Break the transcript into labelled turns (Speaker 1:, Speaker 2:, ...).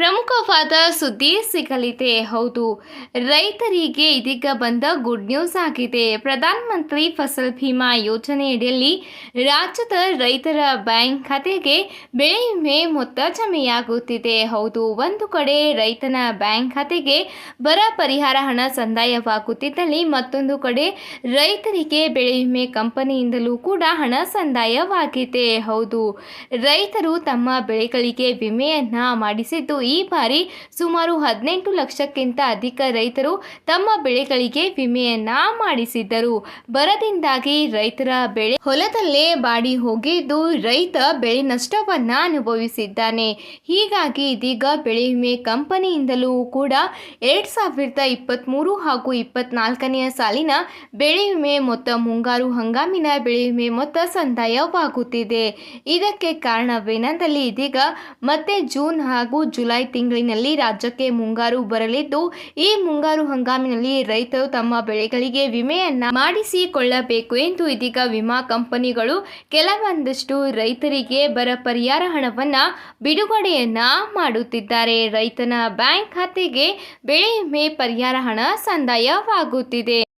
Speaker 1: ಪ್ರಮುಖವಾದ ಸುದ್ದಿ ಸಿಗಲಿದೆ. ಹೌದು, ರೈತರಿಗೆ ಇದೀಗ ಬಂದ ಗುಡ್ ನ್ಯೂಸ್ ಆಗಿದೆ. ಪ್ರಧಾನಮಂತ್ರಿ ಫಸಲ್ ಭೀಮಾ ಯೋಜನೆಯಡಿಯಲ್ಲಿ ರಾಜ್ಯದ ರೈತರ ಬ್ಯಾಂಕ್ ಖಾತೆಗೆ ಬೆಳೆ ವಿಮೆ ಮೊತ್ತ ಜಮೆಯಾಗುತ್ತಿದೆ ಹೌದು, ಒಂದು ಕಡೆ ರೈತನ ಬ್ಯಾಂಕ್ ಖಾತೆಗೆ ಬರ ಪರಿಹಾರ ಹಣ ಸಂದಾಯವಾಗುತ್ತಿದ್ದಲ್ಲಿ ಮತ್ತೊಂದು ಕಡೆ ರೈತರಿಗೆ ಬೆಳೆ ವಿಮೆ ಕಂಪನಿಯಿಂದಲೂ ಕೂಡ ಹಣ ಸಂದಾಯವಾಗಿದೆ. ಹೌದು, ರೈತರು ತಮ್ಮ ಬೆಳೆಗಳಿಗೆ ವಿಮೆಯನ್ನು ಮಾಡಿಸಿದ್ದು ಈ ಬಾರಿ ಸುಮಾರು ಹದಿನೆಂಟು ಲಕ್ಷಕ್ಕಿಂತ ಅಧಿಕ ರೈತರು ತಮ್ಮ ಬೆಳೆಗಳಿಗೆ ವಿಮೆಯನ್ನ ಮಾಡಿಸಿದ್ದರು. ಬರದಿಂದಾಗಿ ರೈತರ ಬೆಳೆ ಹೊಲದಲ್ಲೇ ಬಾಡಿ ಹೋಗಿದ್ದು ರೈತ ಬೆಳೆ ನಷ್ಟವನ್ನ ಅನುಭವಿಸಿದ್ದಾನೆ. ಹೀಗಾಗಿ ಇದೀಗ ಬೆಳೆ ವಿಮೆ ಕಂಪನಿಯಿಂದಲೂ ಕೂಡ ಎರಡ್ ಸಾವಿರದ ಇಪ್ಪತ್ತ್ಮೂರು ಹಾಗೂ ಇಪ್ಪತ್ನಾಲ್ಕನೆಯ ಸಾಲಿನ ಬೆಳೆ ವಿಮೆ ಮೊತ್ತ ಮುಂಗಾರು ಹಂಗಾಮಿನ ಬೆಳೆ ವಿಮೆ ಮೊತ್ತ ಸಂದಾಯವಾಗುತ್ತಿದೆ. ಇದಕ್ಕೆ ಕಾರಣವೇನೆಂದಲ್ಲಿ ಇದೀಗ ಮತ್ತೆ ಜೂನ್ ಹಾಗೂ ಜುಲೈ ತಿಂಗಳಿನಲ್ಲಿ ರಾಜ್ಯಕ್ಕೆ ಮುಂಗಾರು ಬರಲಿದ್ದು, ಈ ಮುಂಗಾರು ಹಂಗಾಮಿನಲ್ಲಿ ರೈತರು ತಮ್ಮ ಬೆಳೆಗಳಿಗೆ ವಿಮೆಯನ್ನ ಮಾಡಿಸಿಕೊಳ್ಳಬೇಕು ಎಂದು ಇದೀಗ ವಿಮಾ ಕಂಪನಿಗಳು ಕೆಲವೊಂದಷ್ಟು ರೈತರಿಗೆ ಬರ ಪರಿಹಾರ ಹಣವನ್ನ ಬಿಡುಗಡೆಯನ್ನ ಮಾಡುತ್ತಿದ್ದಾರೆ. ರೈತನ ಬ್ಯಾಂಕ್ ಖಾತೆಗೆ ಬೆಳೆ ವಿಮೆ ಪರಿಹಾರ ಹಣ ಸಂದಾಯವಾಗುತ್ತಿದೆ.